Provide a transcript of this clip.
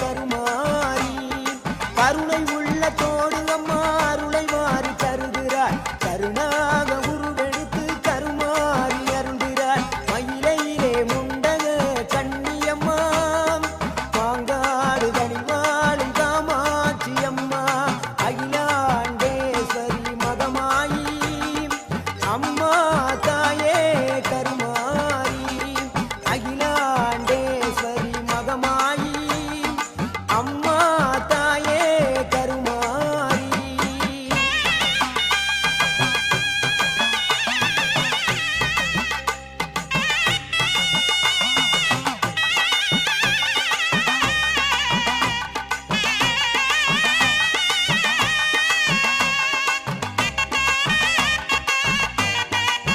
கருமாரி கருணை உள்ள தோடு அம்மா